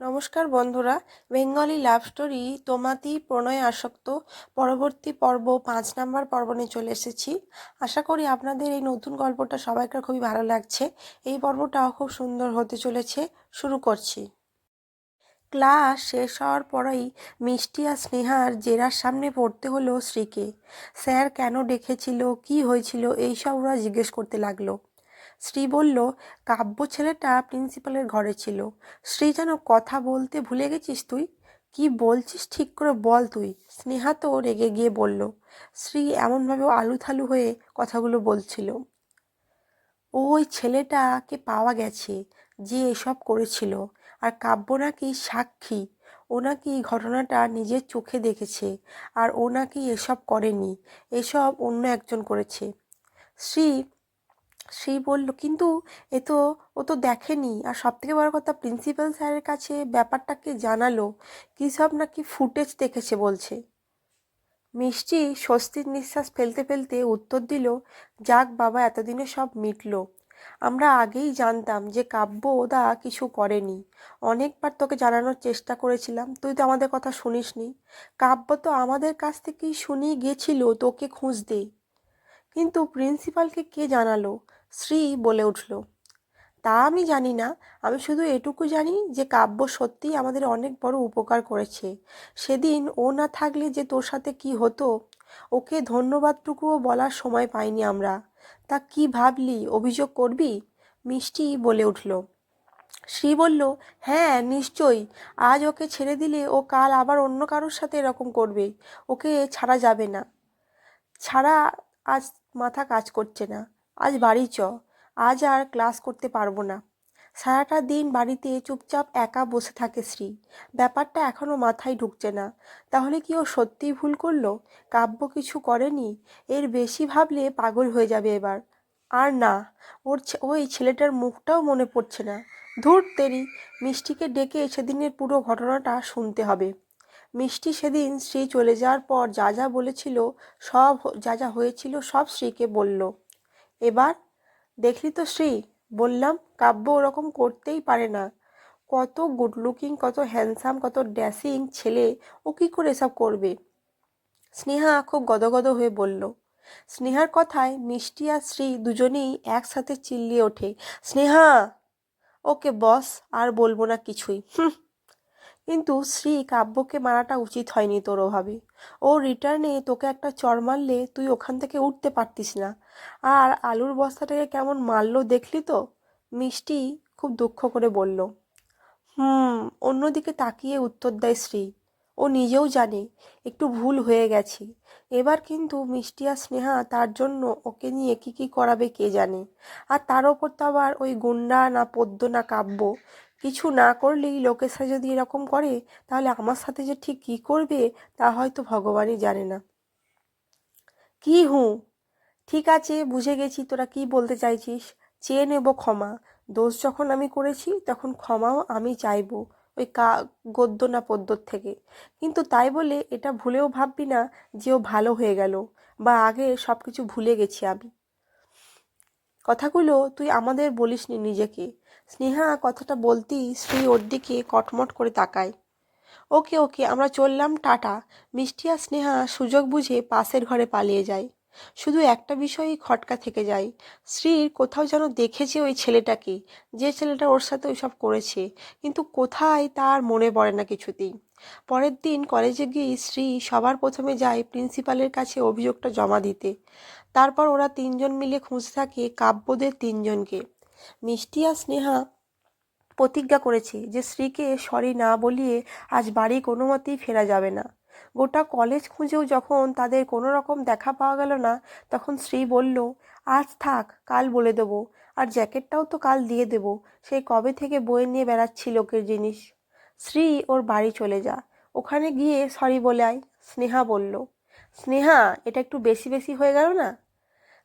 নমস্কার বন্ধুরা। Bengali love story তোমাতি প্রণয় আসক্ত। পরবর্তী পর্ব পাঁচ নাম্বার পর্ব নিয়ে চলে এসেছি। আশা করি আপনাদের এই নতুন গল্পটা সবাইকার খুবই ভালো লাগছে। এই পর্বটাও খুব সুন্দর হতে চলেছে। শুরু করছি। ক্লাস শেষ হওয়ার পরেই মিষ্টি আর স্নেহার জেরার সামনে পড়তে হলো শ্রীকে স্যার কেন ডেকেছিল, কি হয়েছিল, এইসব ওরা জিজ্ঞেস করতে লাগল। শ্রী বলল, কাব্য ছেলেটা প্রিন্সিপালের ঘরে ছিল। শ্রী যেন কথা বলতে ভুলে গেছিস তুই? কি বলছিস ঠিক করে বল তুই? স্নেহা তো রেগে গিয়ে বলল, শ্রী এমনভাবে আলুথালু হয়ে কথাগুলো বলছিল। ওই ছেলেটাকে পাওয়া গেছে যে এসব করেছিল। আর কাব্য নাকি সাক্ষী। ও নাকি ঘটনাটা নিজের চোখে দেখেছে। আর ও নাকি এসব করেনি। এসব অন্য একজন করেছে। শ্রী শ্রী বলল, কিন্তু এ তো, ও তো দেখেনি। আর সব থেকে বড় কথা প্রিন্সিপাল স্যারের কাছে ব্যাপারটাকে জানালো, কী সব নাকি ফুটেজ দেখেছে বলছে। মিষ্টি স্বস্তির নিঃশ্বাস ফেলতে ফেলতে উত্তর দিল, যাক বাবা, এতদিনে সব মিটল। আমরা আগেই জানতাম যে কাব্য ওদা কিছু করেনি। অনেকবার তোকে জানানোর চেষ্টা করেছিলাম, তুই তো আমাদের কথা শুনিসনি। কাব্য তো আমাদের কাছ থেকেই শুনিয়ে গিয়েছিল তোকে খুঁজতে। কিন্তু প্রিন্সিপালকে কে জানালো? শ্রী বলে উঠল, তা আমি জানি না। আমি শুধু এটুকু জানি যে কাব্য সত্যিই আমাদের অনেক বড় উপকার করেছে। সেদিন ও না থাকলে যে তোর সাথে কি হতো, ওকে ধন্যবাদটুকুও বলার সময় পাইনি আমরা। তা কি ভাবলি? অভিযোগ করবি? মিষ্টি বলে উঠল। শ্রী বলল হ্যাঁ নিশ্চয়ই। আজ ওকে ছেড়ে দিলে ও কাল আবার অন্য কারোর সাথে এরকম করবে। ওকে ছাড়া যাবে না। ছাড়া আজ মাথা কাজ করছে না। আজ বাড়ি চ। আজ আর ক্লাস করতে পারব না। সারাটা দিন বাড়িতে চুপচাপ একা বসে থাকে শ্রী। ব্যাপারটা এখনও মাথায় ঢুকছে না। তাহলে কি ও সত্যিই ভুল করল? কাব্য কিছু করেনি? এর বেশি ভাবলে পাগল হয়ে যাবে এবার। আর না, ওর ওই ছেলেটার মুখটাও মনে পড়ছে না। ধূর তেরি, মিষ্টিকে ডেকে সেদিনের পুরো ঘটনাটা শুনতে হবে। মিষ্টি সেদিন শ্রী চলে যাওয়ার পর যা যা বলেছিল, সব যা যা হয়েছিল সব শ্রীকে বলল। এবার দেখলি তো শ্রী, বললাম, কাব্য ওরকম করতেই পারে না। কত গুড লুকিং কত হ্যান্ডসাম কত ড্যাসিং ছেলে, ও কী করে এসব করবে? স্নেহা খুব গদগদ হয়ে বলল, স্নেহার কথায় মিষ্টি আর শ্রী দুজনেই একসাথে চিল্লিয়ে ওঠে। স্নেহা! ওকে বস, আর বলব না কিছুই। কিন্তু শ্রী কাব্যকে মারাটা উচিত হয়নি তোর ওভাবে ও রিটার্নে তোকে একটা চর মারলে তুই ওখান থেকে উঠতে পারতিস না। আর আলুর বস্তাটাকে কেমন মারলো দেখলি তো? মিষ্টি খুব দুঃখ করে বলল। হুম, অন্যদিকে তাকিয়ে উত্তর দেয় শ্রী। ও নিজেও জানে, একটু ভুল হয়ে গেছি। এবার কিন্তু মিষ্টি আর স্নেহা তার জন্য ওকে নিয়ে কী কী করাবে কে জানে। আর তার ওপর তো আবার ওই গুন্ডা না পদ্য না কাব্য। কিছু না করলেই লোকের সাথে যদি এরকম করে, তাহলে আমার সাথে যে ঠিক কী করবে তা হয়তো ভগবানই জানে না। কি হুঁ ঠিক আছে, বুঝে গেছি তোরা কি বলতে চাইছিস। চেয়ে নেব ক্ষমা। দোষ যখন আমি করেছি, তখন ক্ষমাও আমি চাইব ওই কা গদ্য না পদ্যর থেকে। কিন্তু তাই বলে এটা ভুলেও ভাববি না যে ও ভালো হয়ে গেল বা আগে সব কিছু ভুলে গেছি আমি। কথাগুলো তুই আমাদের বলিসনি নিজেকে। স্নেহা কথাটা বলতেই শ্রী ওর দিকে কটমট করে তাকায়। ওকে ওকে, আমরা চললাম টাটা। মিষ্টি আর স্নেহা সুযোগ বুঝে পাশের ঘরে পালিয়ে যায়। শুধু একটা বিষয়ই খটকা থেকে যায়। শ্রীর কোথাও যেন দেখেছে ওই ছেলেটাকে, যে ছেলেটা ওর সাথে ওইসব করেছে, কিন্তু কোথায় তার মনে পড়ে না কিছুতেই। পরের দিন কলেজে গিয়ে শ্রী সবার প্রথমে যায় প্রিন্সিপালের কাছে অভিযোগটা জমা দিতে। তারপর ওরা তিনজন মিলে খুঁজতে থাকে কাব্যদের তিনজনকে। মিষ্টি আর স্নেহা প্রতিজ্ঞা করেছে যে শ্রীকে সরি না বলিয়ে আজ বাড়ি কোনো মতেই ফেরা যাবে না। গোটা কলেজ খুঁজেও যখন তাদের কোনো রকম দেখা পাওয়া গেল না, তখন শ্রী বলল, আজ থাক, কাল বলে দেবো। আর জ্যাকেটটাও তো কাল দিয়ে দেব। সে কবে থেকে বয়ে নিয়ে বেড়াচ্ছি লোকের জিনিস? শ্রী ওর বাড়ি চলে যা। ওখানে গিয়ে সরি বলে আয়, স্নেহা বলল। স্নেহা, এটা একটু বেশি বেশি হয়ে গেল না?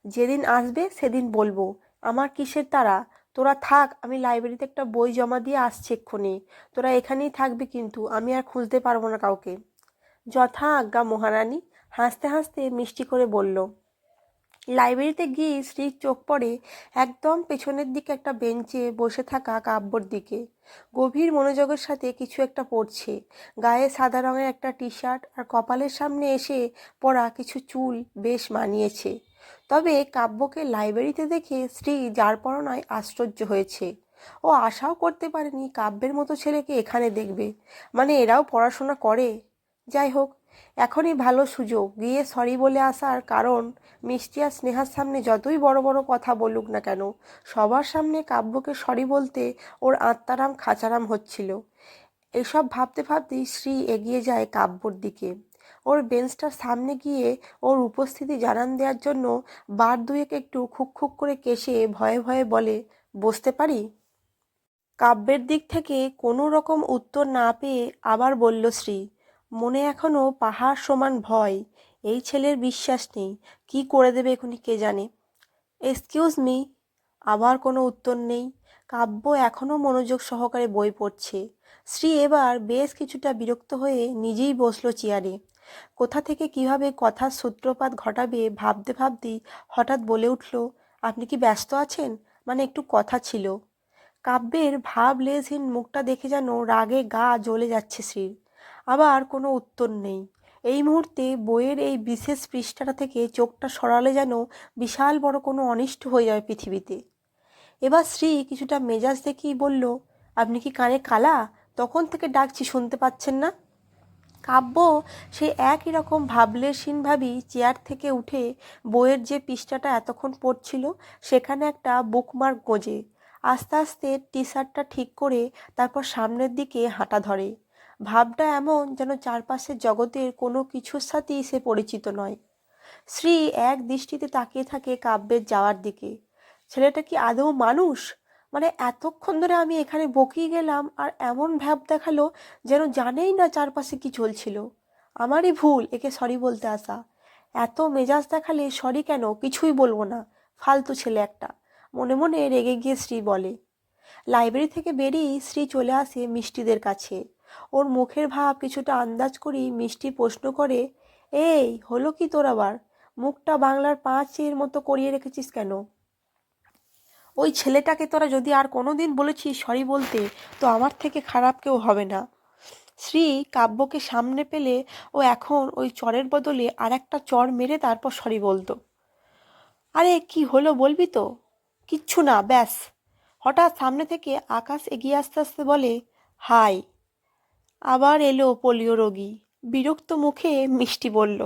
যেদিন আসবে, সেদিন বলব। আমার কিসের তারা তোরা থাক, আমি লাইব্রেরিতে একটা বই জমা দিয়ে আসছি এক্ষুনি। তোরা এখানেই থাকবি কিন্তু, আমি আর খুঁজতে পারব না কাউকে। যথা আজ্ঞা মহারানী, হাসতে হাসতে মিষ্টি করে বলল, লাইব্রেরিতে গিয়ে শ্রীর চোখ পড়ে একদম পেছনের দিকে একটা বেঞ্চে বসে থাকা কাব্যর দিকে। গভীর মনোযোগের সাথে কিছু একটা পড়ছে। গায়ে সাদা রঙের একটা টি শার্ট আর কপালের সামনে এসে পড়া কিছু চুল বেশ মানিয়েছে। তবে কাব্যকে লাইব্রেরিতে দেখে শ্রী যার পরনায় আশ্চর্য হয়েছে। ও আশাও করতে পারেনি কাব্যের মতো ছেলেকে এখানে দেখবে। মানে এরাও পড়াশোনা করে। যাই হোক, এখনই ভালো সুযোগ। গিয়ে সরি বলে আসার কারণ, মিষ্টি আর স্নেহার সামনে যতই বড় বড় কথা বলুক না কেন, সবার সামনে কাব্যকে সরি বলতে ওর আত্মারাম খাঁচারাম হচ্ছিল। এসব ভাবতে ভাবতেই শ্রী এগিয়ে যায় কাব্যর দিকে। ওর বেঞ্চটার সামনে গিয়ে ওর উপস্থিতি জানান দেওয়ার জন্য বার দুয়েক একটু খুক খুক করে কেশে ভয়ে ভয়ে বলে, বসতে পারি? কাব্যের দিক থেকে কোনো রকম উত্তর না পেয়ে আবার বলল শ্রী মনে এখনও পাহাড় সমান ভয়। এই ছেলের বিশ্বাস নেই। কি করে দেবে এখনই কে জানে? এক্সকিউজ মি আবার কোনো উত্তর নেই। কাব্য এখনও মনোযোগ সহকারে বই পড়ছে। শ্রী এবার বেশ কিছুটা বিরক্ত হয়ে নিজেই বসল চেয়ারে। কোথা থেকে কীভাবে কথার সূত্রপাত ঘটাবে ভাবতে ভাবতেই হঠাৎ বলে উঠল, আপনি কি ব্যস্ত আছেন? মানে একটু কথা ছিল। কাব্যের ভাব লেজহীন মুখটা দেখে যেন রাগে গা জ্বলে যাচ্ছে শ্রীর। আবার কোনো উত্তর নেই। এই মুহূর্তে বইয়ের এই বিশেষ পৃষ্ঠাটা থেকে চোখটা সরালে যেন বিশাল বড় কোনো অনিষ্ট হয়ে যাবে পৃথিবীতে। এবার শ্রী কিছুটা মেজাজ দেখেই বলল, আপনি কি কানে কালা? তখন থেকে ডাকছি, শুনতে পাচ্ছেন না? কাব্য সে একই রকম ভাবলেশীনভাবেই চেয়ার থেকে উঠে বইয়ের যে পৃষ্ঠাটা এতক্ষণ পড়ছিল, সেখানে একটা বুকমার্ক গোজে। আস্তে আস্তে টি শার্টটা ঠিক করে তারপর সামনের দিকে হাঁটা ধরে। ভাবটা এমন যেন চারপাশের জগতের কোনো কিছুর সাথেই সে পরিচিত নয়। শ্রী এক দৃষ্টিতে তাকিয়ে থাকে কাব্যের যাওয়ার দিকে। ছেলেটা কি আদৌ মানুষ? মানে এতক্ষণ ধরে আমি এখানে বকিয়ে গেলাম আর এমন ভ্যাব দেখাল যেন জানেই না চারপাশে কি চলছিল। আমারই ভুল, একে সরি বলতে আসা। এত মেজাজ দেখালে সরি কেন? কিছুই বলব না। ফালতু ছেলে একটা। মনে মনে রেগে গিয়ে শ্রী বলে, লাইব্রেরি থেকে বেরিয়েই শ্রী চলে আসে মিষ্টিদের কাছে। ওর মুখের ভাব কিছুটা আন্দাজ করেই মিষ্টি প্রশ্ন করে, এই, হলো কি তোর আবার? মুখটা বাংলার পাঁচের মতো করিয়ে রেখেছিস কেন? ওই ছেলেটাকে তোরা যদি আর কোনো দিন বলেছিস সরি বলতে, তো আমার থেকে খারাপ কেউ হবে না। শ্রী কাব্যকে সামনে পেলে ও এখন ওই চরের বদলে আর একটা চর মেরে তারপর সরি বলতো। আরে, কি হলো বলবি তো? কিচ্ছু না, ব্যাস। হঠাৎ সামনে থেকে আকাশ এগিয়ে আসতে আসতে বলে, হাই। আবার এলো পোলিও রোগী। বিরক্ত মুখে মিষ্টি বলল,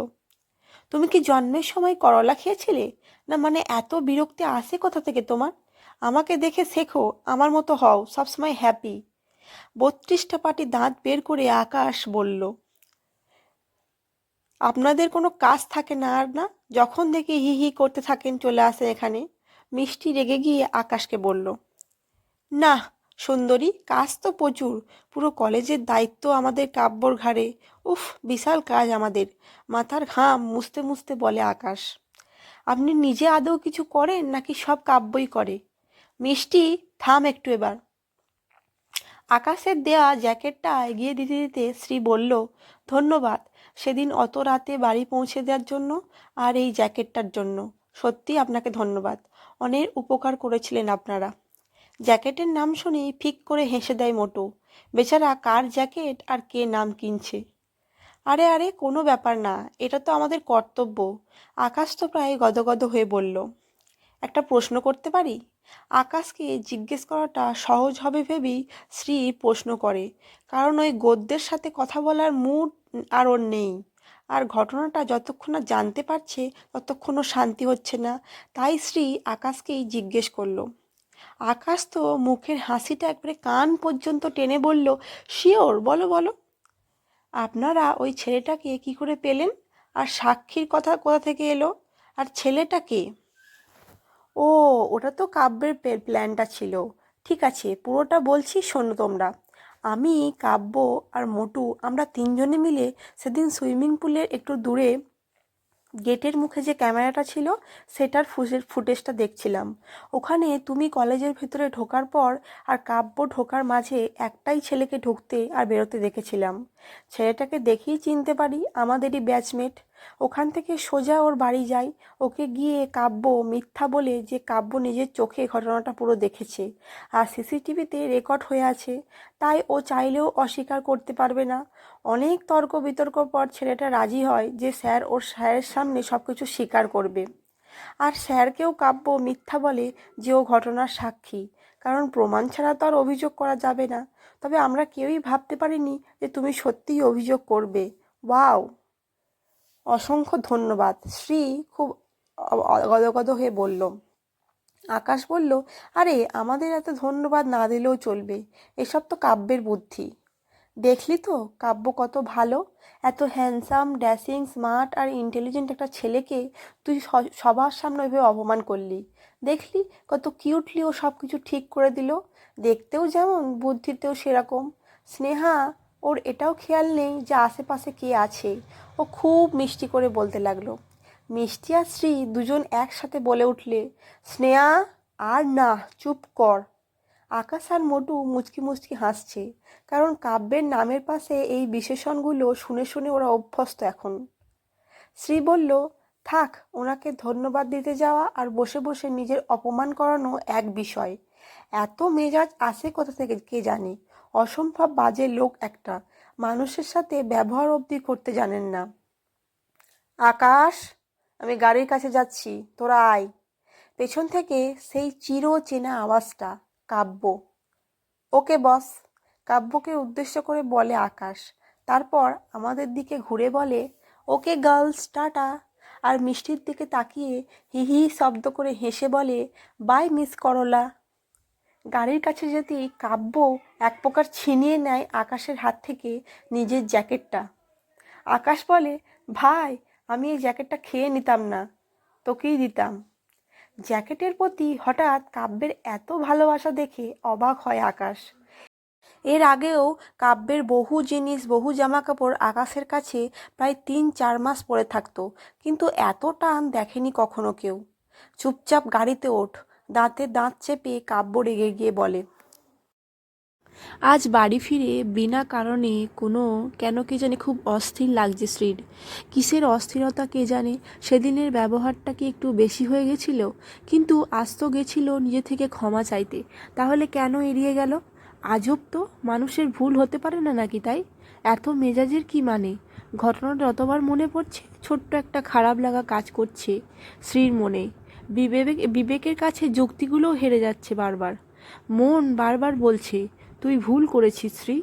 তুমি কি জন্মের সময় করলা খেয়েছিলে? না মানে এত বিরক্তি আসে কোথা থেকে তোমার? আমাকে দেখে শেখো, আমার মতো হও, সবসময় হ্যাপি বত্রিশটা পাটি দাঁত বের করে আকাশ বলল, আপনাদের কোনো কাজ থাকে না আর না? যখন দেখি হি হি করতে থাকেন চলে আসে এখানে। মিষ্টি রেগে গিয়ে আকাশকে বলল, না সুন্দরী, কাজ তো প্রচুর। পুরো কলেজের দায়িত্ব আমাদের কাব্যর ঘাড়ে। উফ, বিশাল কাজ আমাদের। মাথার ঘাম মুছতে মুছতে বলে আকাশ। আপনি নিজে আদৌ কিছু করেন নাকি সব কাব্যই করে? মিষ্টি, থাম একটু এবার। আকাশের দেয়া জ্যাকেটটা এগিয়ে দিতে দিতে শ্রী বলল, ধন্যবাদ। সেদিন অত রাতে বাড়ি পৌঁছে দেওয়ার জন্য আর এই জ্যাকেটটার জন্য। সত্যি আপনাকে ধন্যবাদ। অনেক উপকার করেছিলেন আপনারা। জ্যাকেটের নাম শুনে ফিক করে হেসে দেয় মোটো। বেচারা কার জ্যাকেট আর কে নাম কিনছে? আরে আরে, কোনো ব্যাপার না, এটা তো আমাদের কর্তব্য। আকাশ তো প্রায় গদগদ হয়ে বলল, একটা প্রশ্ন করতে পারি? আকাশকে জিজ্ঞেস করাটা সহজ হবে ভেবেই শ্রী প্রশ্ন করে, কারণ ওই গদ্যের সাথে কথা বলার মুড আর ওর নেই। আর ঘটনাটা যতক্ষণ না জানতে পারছে ততক্ষণও শান্তি হচ্ছে না। তাই শ্রী আকাশকেই জিজ্ঞেস করল আকাশ তো মুখের হাসিটা একবারে কান পর্যন্ত টেনে বলল, শিওর, বলো বলো। আপনারা ওই ছেলেটাকে কি করে পেলেন? আর সাক্ষীর কথা কোথা থেকে এলো? আর ছেলেটাকে ও, ওটা তো কাব্যের প্ল্যানটা ছিল। ঠিক আছে, পুরোটা বলছি শোনো তোমরা। আমি, কাব্য আর মোটু আমরা তিনজনে মিলে সেদিন সুইমিং পুলের একটু দূরে গেটের মুখে যে ক্যামেরাটা ছিল, সেটার ফুটেজ ফুটেজটা দেখছিলাম। ওখানে তুমি কলেজের ভেতরে ঢোকার পর আর কাব্য ঢোকার মাঝে একটাই ছেলেকে ঢুকতে আর বেরোতে দেখেছিলাম। ছেলেটাকে দেখেই চিনতে পারি আমাদেরই ব্যাচমেট। ওখান থেকে সোজা ওর বাড়ি যাই। ওকে গিয়ে কাব্য মিথ্যা বলে যে কাব্য নিজের চোখে ঘটনাটা পুরো দেখেছে আর সিসিটিভিতে রেকর্ড হয়ে আছে। তাই ও চাইলেও অস্বীকার করতে পারবে না। অনেক তর্ক বিতর্ক পর ছেলেটা রাজি হয় যে স্যার ওর স্যারের সামনে সব কিছু স্বীকার করবে। আর স্যারকেও কাব্য মিথ্যা বলে যে ও ঘটনার সাক্ষী। কারণ প্রমাণ ছাড়া তো আর অভিযোগ করা যাবে না। তবে আমরা কেউই ভাবতে পারিনি যে তুমি সত্যিই অভিযোগ করবে। ওয়াও! অসংখ্য ধন্যবাদ। শ্রী খুব গদগদ হয়ে বলল। আকাশ বলল, আরে, আমাদের এত ধন্যবাদ না দিলেও চলবে। এসব তো কাব্যের বুদ্ধি। দেখলি তো? কাব্য কত ভালো। এত হ্যান্ডসাম ড্যাসিং স্মার্ট আর ইন্টেলিজেন্ট একটা ছেলেকে তুই সবার সামনে ওইভাবে অপমান করলি। দেখলি? কত কিউটলি ও সব কিছু ঠিক করে দিল। দেখতেও যেমন, বুদ্ধিতেও সেরকম। স্নেহা, ওর এটাও খেয়াল নেই যে আশেপাশে কে আছে। ও খুব মিষ্টি করে বলতে লাগল। মিষ্টি আর শ্রী দুজন একসাথে বলে উঠলে, স্নেহা, আর না, চুপ কর। আকাশ আর মোটু মুচকি মুচকি হাসছে, কারণ কাব্যের নামের পাশে এই বিশেষণগুলো শুনে শুনে ওরা অভ্যস্ত এখন। শ্রী বলল, থাক, ওনাকে ধন্যবাদ দিতে যাওয়া আর বসে বসে নিজের অপমান করানো এক বিষয়। এত মেজাজ আসে কোথা থেকে কে জানে? অসম্ভব বাজে লোক একটা। মানুষের সাথে ব্যবহার অবধি করতে জানেন না। আকাশ, আমি গাড়ির কাছে যাচ্ছি। তোরা আয়। পেছন থেকে সেই চির চেনা আওয়াজটা কাব্য। ওকে বস, কাব্যকে উদ্দেশ্য করে বলে আকাশ। তারপর আমাদের দিকে ঘুরে বলে, ওকে গার্লস, টাটা। আর মিষ্টির দিকে তাকিয়ে হি হি শব্দ করে হেসে বলে, বাই মিস করলা। গাড়ির কাছে যেতেই কাব্য এক প্রকার ছিনিয়ে নেয় আকাশের হাত থেকে নিজের জ্যাকেটটা। আকাশ বলে, ভাই, আমি এই জ্যাকেটটা খেয়ে নিতাম না। তোকেই দিতাম। জ্যাকেটের প্রতি হঠাৎ কাব্যের এত ভালোবাসা দেখে অবাক হয় আকাশ। এর আগেও কাব্যের বহু জিনিস, বহু জামা কাপড় আকাশের কাছে প্রায় তিন, চার মাস পরে থাকতো, কিন্তু এত টান দেখেনি কখনো কেউ। চুপচাপ গাড়িতে ওঠ, দাঁতে দাঁত চেপে কাব্য রেগে গিয়ে বলে আজ বাড়ি ফিরে বিনা কারণে কোনো কেন কে জানে খুব অস্থির লাগছে শ্রীর কিসের অস্থিরতা কে জানে? সেদিনের ব্যবহারটা কি একটু বেশি হয়ে গেছিল, কিন্তু আজ তো গেছিল নিজে থেকে ক্ষমা চাইতে। তাহলে কেন এড়িয়ে গেল? আজব তো, মানুষের ভুল হতে পারে না নাকি তাই? এত মেজাজের কি মানে? ঘটনাটা যতবার মনে পড়ছে, ছোট্ট একটা খারাপ লাগা কাজ করছে শ্রীর মনে। বিবেক, বিবেকের কাছে যুক্তিগুলোও হেরে যাচ্ছে বারবার। মন বারবার বলছে তুই ভুল করেছিস, শ্রী।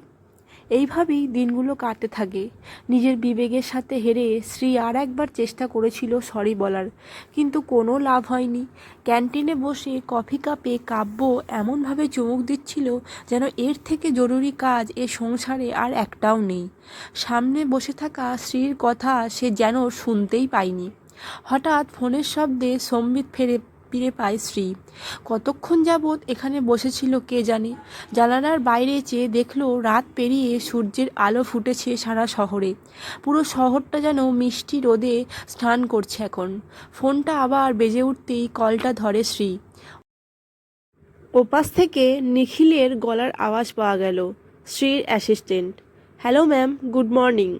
এইভাবেই দিনগুলো কাটতে থাকে। নিজের বিবেকের সাথে হেরে শ্রী আর একবার চেষ্টা করেছিল সরি বলার। কিন্তু কোনো লাভ হয়নি। ক্যান্টিনে বসে কফি কাপে কাব্য এমনভাবে চুমুক দিচ্ছিল যেন এর থেকে জরুরি কাজ এ সংসারে আর একটাও নেই। সামনে বসে থাকা শ্রীর কথা সে যেন শুনতেই পায়নি। হঠাৎ ফোনের শব্দে সম্বিত ফেরে ফিরে পায় শ্রী কতক্ষণ যাবৎ এখানে বসেছিল কে জানে? জানালার বাইরে চেয়ে দেখল রাত পেরিয়ে সূর্যের আলো ফুটেছে সারা শহরে। পুরো শহরটা যেন মিষ্টি রোদে স্নান করছে এখন। ফোনটা আবার বেজে উঠতেই কলটা ধরে শ্রী ওপাশ থেকে নিখিলের গলার আওয়াজ পাওয়া গেল শ্রীর assistant. Hello ma'am, good morning.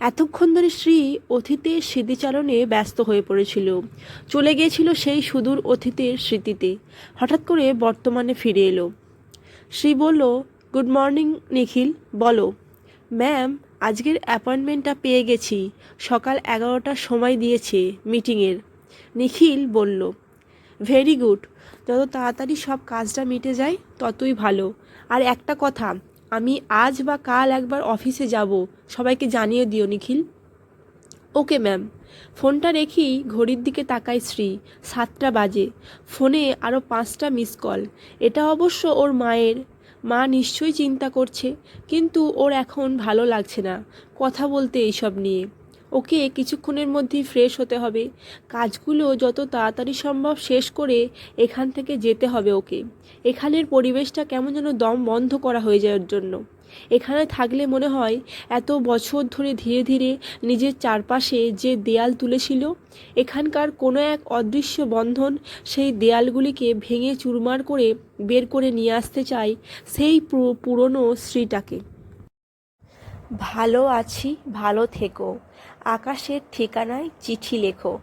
এতক্ষণ ধরে শ্রী অতীতের স্মৃতিচারণে ব্যস্ত হয়ে পড়েছিল। চলে গিয়েছিল সেই সুদূর অতীতের স্মৃতিতে। হঠাৎ করে বর্তমানে ফিরে এলো। শ্রী বলল, গুড মর্নিং, নিখিল, বলো। ম্যাম, আজকের অ্যাপয়েন্টমেন্টটা পেয়ে গেছি। সকাল এগারোটার সময় দিয়েছে মিটিংয়ের। নিখিল বলল, ভেরি গুড। যত তাড়াতাড়ি সব কাজটা মিটে যায়, ততই ভালো। আর একটা কথা আমি আজ বা কাল একবার অফিসে যাব, সবাইকে জানিয়ে দিও, নিখিল। ওকে, ম্যাম। ফোনটা রেখেই ঘড়ির দিকে তাকাই শ্রী। সাতটা বাজে। ফোনে আরও পাঁচটা মিস কল। এটা অবশ্য ওর মায়ের। মা নিশ্চয়ই চিন্তা করছে, কিন্তু ওর এখন ভালো লাগছে না। কথা বলতে এইসব নিয়ে। ওকে কিছুক্ষণের মধ্যেই ফ্রেশ হতে হবে। কাজগুলো যত তাড়াতাড়ি সম্ভব শেষ করে এখান থেকে যেতে হবে ওকে। এখানের পরিবেশটা কেমন যেন দম বন্ধ করা হয়ে যায় ওর জন্য। এখানে থাকলে মনে হয় এত বছর ধরে ধীরে ধীরে নিজের চারপাশে যে দেয়াল তুলেছিল, এখানকার কোনো এক অদৃশ্য বন্ধন সেই দেয়ালগুলিকে ভেঙে চুরমার করে বের করে নিয়ে আসতে চায় সেই পুরনো স্ত্রীটাকে। ভালো আছি, ভালো থেকো। আকাশের ঠিকানায় চিঠি লেখো।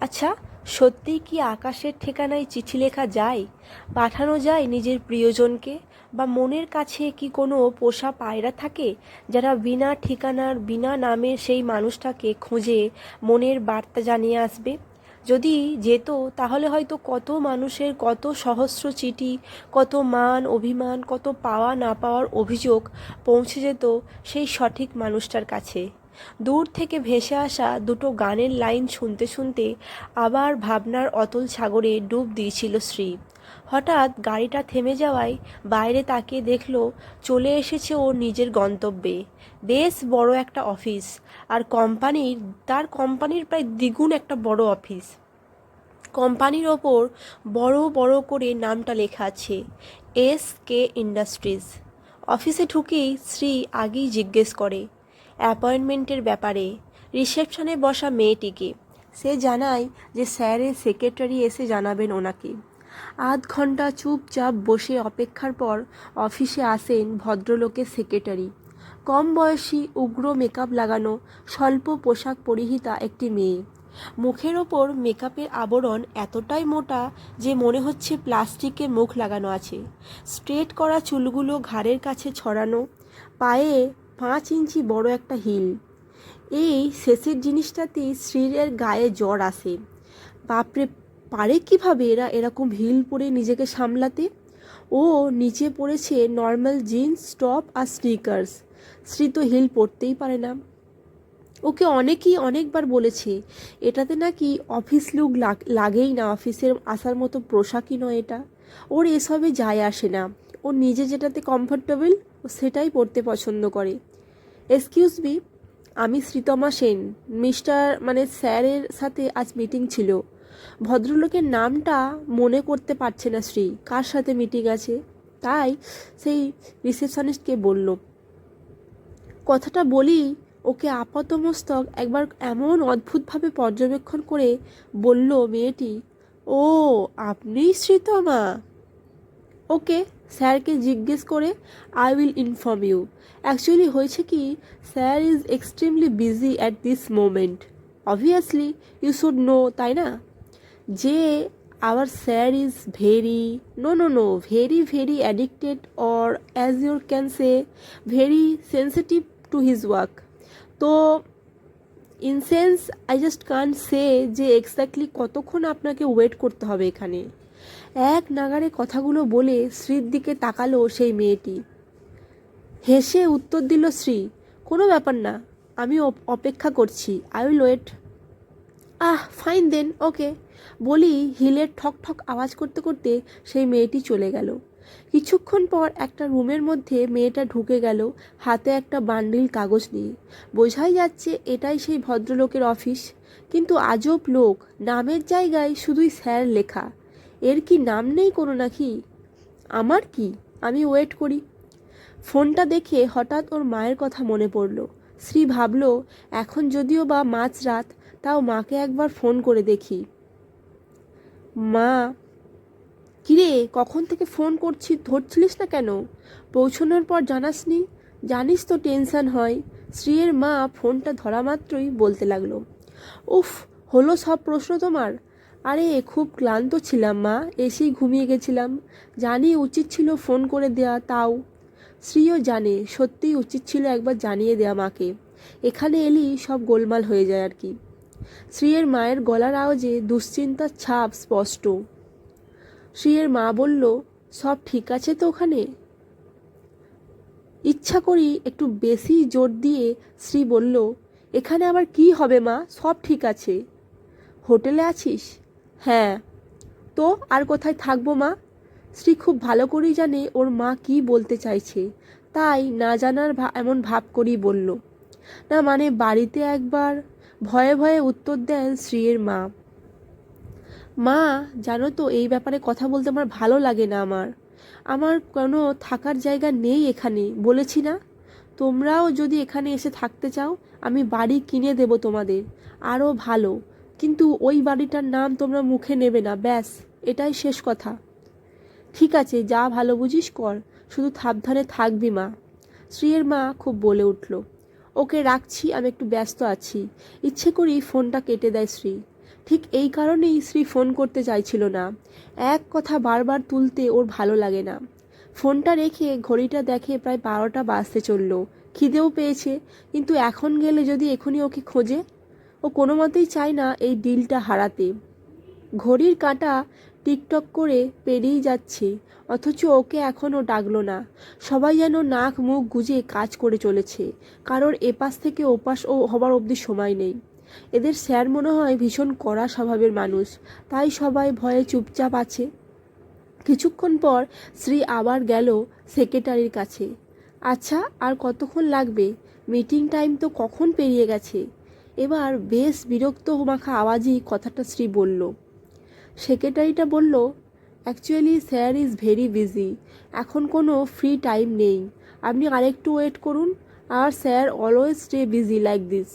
আচ্ছা সত্যিই কি আকাশের ঠিকানায় চিঠি লেখা যায়? পাঠানো যায় নিজের প্রিয়জনকে? বা মনের কাছে কি কোনো পোষা পায়রা থাকে, যারা বিনা ঠিকানার, বিনা নামের সেই মানুষটাকে খুঁজে মনের বার্তা জানিয়ে আসবে? যদি যেত, তাহলে হয়তো কত মানুষের কত সহস্র চিঠি, কত মান, অভিমান, কত পাওয়া না পাওয়ার অভিযোগ পৌঁছে যেত সেই সঠিক মানুষটার কাছে। দূর থেকে ভেসে আসা দুটো গানের লাইন শুনতে শুনতে আবার ভাবনার অতল সাগরে ডুব দিয়েছিল শ্রী হঠাৎ গাড়িটা থেমে যাওয়ায় বাইরে তাকিয়ে দেখল, চলে এসেছে ওর নিজের গন্তব্যে। বেশ বড় একটা অফিস আর কোম্পানির, তার কোম্পানির প্রায় দ্বিগুণ একটা বড় অফিস। কোম্পানির ওপর বড় বড় করে নামটা লেখা আছে, এস কে ইন্ডাস্ট্রিজ। অফিসে ঢুকেই শ্রী আগেই জিজ্ঞেস করে অ্যাপয়েন্টমেন্টের ব্যাপারে। রিসেপশনে বসা মেয়েটিকে। সে জানায় যে স্যারের সেক্রেটারি এসে জানাবেন ওনাকে। আধ ঘণ্টা চুপচাপ বসে অপেক্ষার পর অফিসে আসেন ভদ্রলোকের সেক্রেটারি। কম বয়সী উগ্র মেকআপ লাগানো স্বল্প পোশাক পরিহিতা একটি মেয়ে। মুখের ওপর মেকআপের আবরণ এতটাই মোটা যে মনে হচ্ছে প্লাস্টিকে মুখ লাগানো আছে। স্ট্রেট করা চুলগুলো ঘাড়ের কাছে ছড়ানো, পায়ে পাঁচ ইঞ্চি বড় একটা হিল। এই শেষের জিনিসটাতেই শ্রীরের গায়ে জ্বর আসে। বাপরে, পারে কীভাবে এরা এরকম হিল পরে নিজেকে সামলাতে? ও নিচে পড়েছে নর্মাল জিন্স, টপ আর স্নিকার্স। শ্রী তো হিল পরতেই পারে না। ওকে অনেকেই অনেকবার বলেছে, এটাতে নাকি অফিস লুক লাগেই না, অফিসের আসার মতো পোশাকই নয় এটা। ওর এসবে যায় আসে না। ও নিজে যেটাতে কমফোর্টেবল ও সেটাই পড়তে পছন্দ করে। এক্সকিউজ মি আমি শ্রীতমা সেন, মিস্টার মানে স্যারের সাথে আজ মিটিং ছিল। ভদ্রলোকের নামটা মনে করতে পারছে না শ্রী, কার সাথে মিটিং আছে? তাই সেই রিসেপশনিস্টকে বলল। কথাটা বলি ওকে আপাতমস্তক একবার এমন অদ্ভুতভাবে পর্যবেক্ষণ করে বলল, মেয়েটি, ও আপনি শ্রীতমা? ওকে স্যারকে জিজ্ঞেস করে I will inform you actually হয়েছে কি, sir is extremely busy at this moment obviously you should know তাই না? যে our sir is very no no no very very addicted or as your can say very sensitive to his work তো in sense I just can say যে exactly কতক্ষণ আপনাকে wait করতে হবে এখানে। এক নাগারে কথাগুলো বলে শ্রীর দিকে তাকালো সেই মেয়েটি। হেসে উত্তর দিল শ্রী কোনো ব্যাপার না, আমি অপ- অপেক্ষা করছি। I will wait ah fine then okay বলি হিলের ঠক ঠক আওয়াজ করতে করতে সেই মেয়েটি চলে গেল। কিছুক্ষণ পর একটা রুমের মধ্যে মেয়েটা ঢুকে গেল হাতে একটা বান্ডিল কাগজ নিয়ে। বোঝাই যাচ্ছে এটাই সেই ভদ্রলোকের অফিস, কিন্তু আজব লোক, নামের জায়গায় শুধুই স্যার লেখা। এর কি নাম নেই কোনো নাকি? আমার কি? আমি ওয়েট করি। ফোনটা দেখে হঠাৎ ওর মায়ের কথা মনে পড়ল। শ্রী ভাবল, এখন যদিও বা মাঝরাত তাও মাকে একবার ফোন করে দেখি। মা, কিরে, কখন থেকে ফোন করছি, ধরছিলিস না কেন? পৌঁছানোর পর জানাসনি? জানিস তো টেনশন হয়। শ্রীয়ের মা ফোনটা ধরা মাত্রই বলতে লাগল। উফ, হলো সব প্রশ্ন তোমার। আরে, খুব ক্লান্ত ছিলাম মা, এসেই ঘুমিয়ে গেছিলাম। জানি উচিত ছিল ফোন করে দেয়া, তাও। শ্রীও জানে, সত্যিই উচিত ছিল একবার জানিয়ে দেয়া মাকে। এখানে এলি সব গোলমাল হয়ে যায় আর কি। শ্রীয়ের মায়ের গলার আওয়াজে দুশ্চিন্তার ছাপ স্পষ্ট। শ্রীয়ের মা বলল, সব ঠিক আছে তো ওখানে? ইচ্ছা করি একটু বেশি জোর দিয়ে শ্রী বলল, এখানে আবার কি হবে মা? সব ঠিক আছে। হোটেলে আছিস? হ্যাঁ। তো আর কোথায় থাকব মা? শ্রী খুব ভালো করেই জানে ওর মা কি বলতে চাইছে। তাই না জানার এমন ভাব করেই বলল। না মানে বাড়িতে একবার ভয়ে ভয়ে উত্তর দেন শ্রীয়ের মা। মা, জানো তো এই ব্যাপারে কথা বলতে আমার ভালো লাগে না আমার। আমার কোনো থাকার জায়গা নেই এখানে, বলেছি না? তোমরাও যদি এখানে এসে থাকতে চাও, আমি বাড়ি কিনে দেব তোমাদের। আরও ভালো। কিন্তু ওই বাড়িটার নাম তোমরা মুখে নেবে না, ব্যাস, এটাই শেষ কথা। ঠিক আছে, যা ভালো বুঝিস কর, শুধু সাবধানে থাকবি মা। শ্রীয়ের মা খুব বলে উঠল, ওকে রাখছি, আমি একটু ব্যস্ত আছি। ইচ্ছে করেই ফোনটা কেটে দেয় শ্রী। ঠিক এই কারণেই শ্রী ফোন করতে চাইছিল না। এক কথা বারবার তুলতে ওর ভালো লাগে না। ফোনটা রেখে ঘড়িটা দেখে প্রায় বারোটা বাজতে চলল। খিদেও পেয়েছে, কিন্তু এখন গেলে যদি এখনই ওকে খোঁজে? ও কোনো মতেই চায় না এই ডিলটা হারাতে। ঘড়ির কাঁটা টিকটক করে পেরিয়ে যাচ্ছে, অথচ ওকে এখনও ডাকলো না। সবাই যেন নাক মুখ গুজে কাজ করে চলেছে, কারোর এপাশ থেকে ওপাশ ও হবার অবধি সময় নেই। এদের স্যার মনে হয় ভীষণ কড়া স্বভাবের মানুষ, তাই সবাই ভয়ে চুপচাপ আছে। কিছুক্ষণ পর শ্রী আবার গেল সেক্রেটারির কাছে। আচ্ছা আর কতক্ষণ লাগবে? মিটিং টাইম তো কখন পেরিয়ে গেছে? এবার বেশ বিরক্ত মাখা আওয়াজই কথাটা শ্রী বলল, সেক্রেটারিটা বলল actually sir is very busy এখন কোনো ফ্রি টাইম নেই। আপনি আরেকটু ওয়েট করুন, আর sir always stay busy like this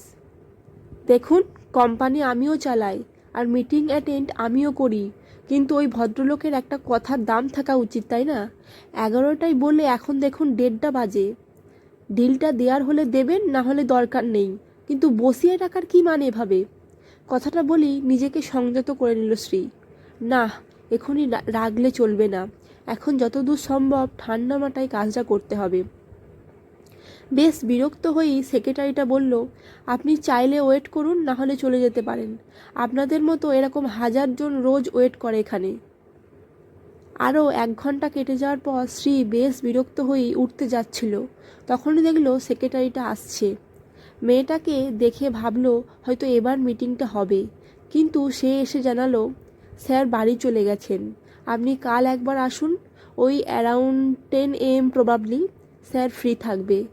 দেখুন কোম্পানি আমিও চালাই, আর মিটিং অ্যাটেন্ড আমিও করি, কিন্তু ওই ভদ্রলোকের একটা কথার দাম থাকা উচিত, তাই না? এগারোটায় বলে এখন দেখুন দেড়টা বাজে। ডিলটা দেওয়ার হলে দেবেন, না হলে দরকার নেই। কিন্তু বসিয়ে রাখার কি মানে এভাবে? কথাটা বলি নিজেকে সংযত করে নিল শ্রী। না, এখনই রাগলে চলবে না। এখন যতদূর সম্ভব ঠান্ডা মাথায় কাজটা করতে হবে। বেশ বিরক্ত হয়েই সেক্রেটারিটা বলল, আপনি চাইলে ওয়েট করুন, না হলে চলে যেতে পারেন। আপনাদের মতো এরকম হাজারজন রোজ ওয়েট করে এখানে। আরও এক ঘণ্টা কেটে যাওয়ার পর শ্রী বেশ বিরক্ত হয়েই উঠতে যাচ্ছিল। তখনই দেখল সেক্রেটারিটা আসছে। মেয়েটাকে দেখে ভাবলো হয়তো এবার মিটিংটা হবে। কিন্তু সে এসে জানালো, স্যার, বাড়ি চলে গেছেন। আপনি কাল একবার আসুন। ওই around ten AM probably sir free থাকবে।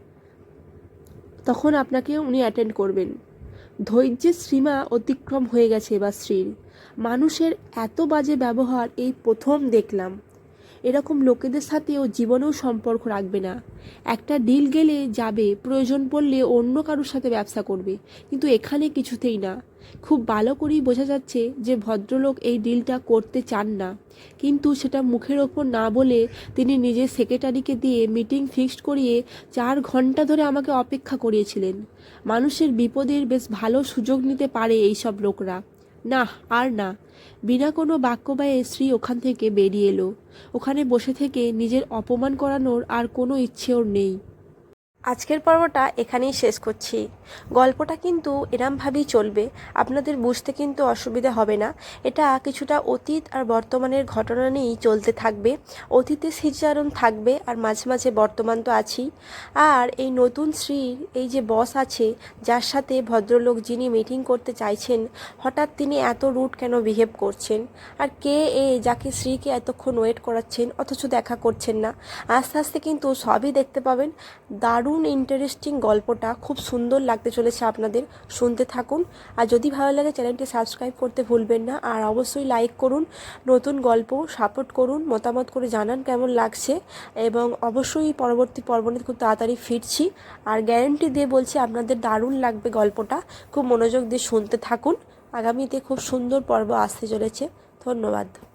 তখন আপনাকে উনি অ্যাটেন্ড করবেন। ধৈর্যের সীমা অতিক্রম হয়ে গেছে এবার শ্রীর মানুষের এত বাজে ব্যবহার এই প্রথম দেখলাম। এরকম লোকেদের সাথে ও জীবনেও সম্পর্ক রাখবে না। একটা ডিল গেলে যাবে, প্রয়োজন পড়লে অন্য কারোর সাথে ব্যবসা করবে, কিন্তু এখানে কিছুতেই না। খুব ভালো করেই বোঝা যাচ্ছে যে ভদ্রলোক এই ডিলটা করতে চান না। কিন্তু সেটা মুখের ওপর না বলে তিনি নিজের সেক্রেটারিকে দিয়ে মিটিং ফিক্সড করিয়ে চার ঘণ্টা ধরে আমাকে অপেক্ষা করিয়েছিলেন। মানুষের বিপদের বেশ ভালো সুযোগ নিতে পারে এইসব লোকরা। না, আর না। বিনা কোনো বাক্য ব্যয়ে স্ত্রী ওখান থেকে বেরিয়ে এলো। ওখানে বসে থেকে নিজের অপমান করানোর আর কোনো ইচ্ছে ওর নেই। আজকের পর্বটা এখানেই শেষ করছি। গল্পটা কিন্তু এরমভাবেই চলবে। আপনাদের বুঝতে কিন্তু অসুবিধা হবে না। এটা কিছুটা অতীত আর বর্তমানের ঘটনা নিয়েই চলতে থাকবে। অতীতে স্মৃতিচারণ থাকবে আর মাঝে মাঝে বর্তমান তো আছেই। আর এই নতুন শ্রীর এই যে বস আছে, যার সাথে ভদ্রলোক যিনি মিটিং করতে চাইছেন, হঠাৎ তিনি এত রুট কেন বিহেভ করছেন? আর কে এ যাকে শ্রীকে এতক্ষণ ওয়েট করাচ্ছেন, অথচ দেখা করছেন না? আস্তে আস্তে কিন্তু সবই দেখতে পাবেন। দারুণ ইন্টারেস্টিং গল্পটা। খুব সুন্দর লাগতে চলেছে আপনাদের। শুনতে থাকুন। আর যদি ভালো লাগে, চ্যানেলটি সাবস্ক্রাইব করতে ভুলবেন না। আর অবশ্যই লাইক করুন। নতুন গল্প সাপোর্ট করুন। মতামত করে জানান কেমন লাগছে। এবং অবশ্যই পরবর্তী পর্ব নিয়ে খুব তাড়াতাড়ি ফিরছি। আর গ্যারেন্টি দিয়ে বলছি, আপনাদের দারুণ লাগবে গল্পটা। খুব মনোযোগ দিয়ে শুনতে থাকুন। আগামীতে খুব সুন্দর পর্ব আসতে চলেছে। ধন্যবাদ।